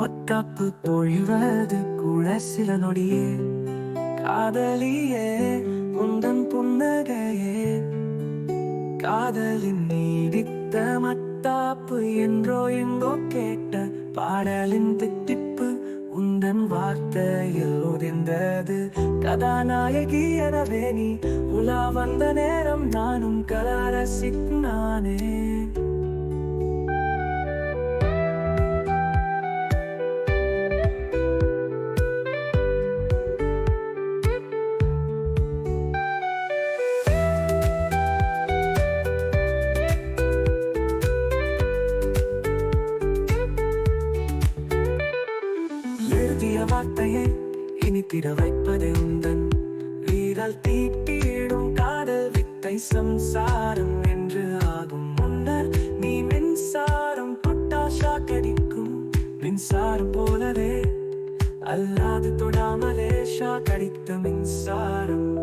மத்தாப்பு பொழிவது கூட சில நொடியே. காதலியே உந்தன் புன்னகையே. காதலின் நீடித்த மத்தாப்பு என்றோ எங்கோ கேட்ட பாடலின் திட்டிப்பு உந்தன் வார்த்தையில் உதிர்ந்தது. கதாநாயகி எனவே நீ உலா வந்த நேரம் நானும் கலாரசித்தானே எழுதிய வார்த்தையை இனித்திட வைப்பது உந்தன். வீரல் தீட்டிடும் காதல் வித்தை சம்சாரம் என்று ஆகும் முன்னர் நீ மின்சாரம் தொட்டாஷா கடிக்கும் மின்சாரம் போலவே அல்லாது தொடாமலே ஷா கடித்த மின்சாரம்.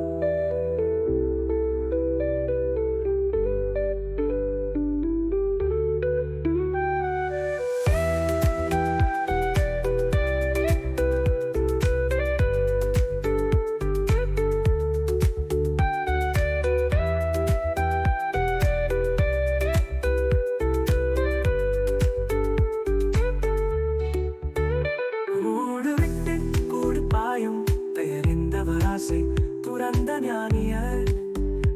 பிறந்த ஞானியர்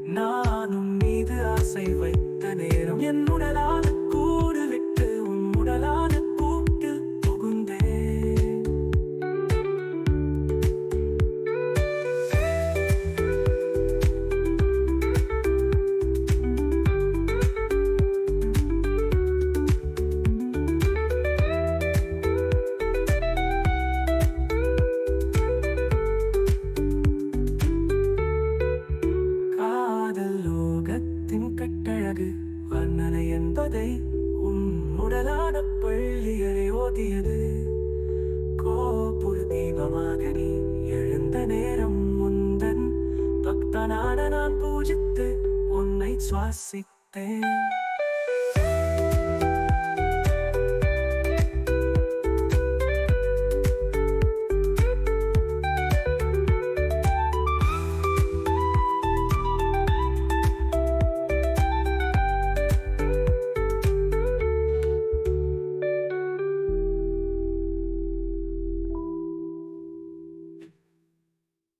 நானும் மீது ஆசை வைத்த நேரம். என் என்பதை உன் உடலான பள்ளியரை ஓதியது. கோபுர தீபமாக நீ எழுந்த நேரம் முந்தன். பக்தனான நான் பூஜித்து உன்னை சுவாசித்தேன்.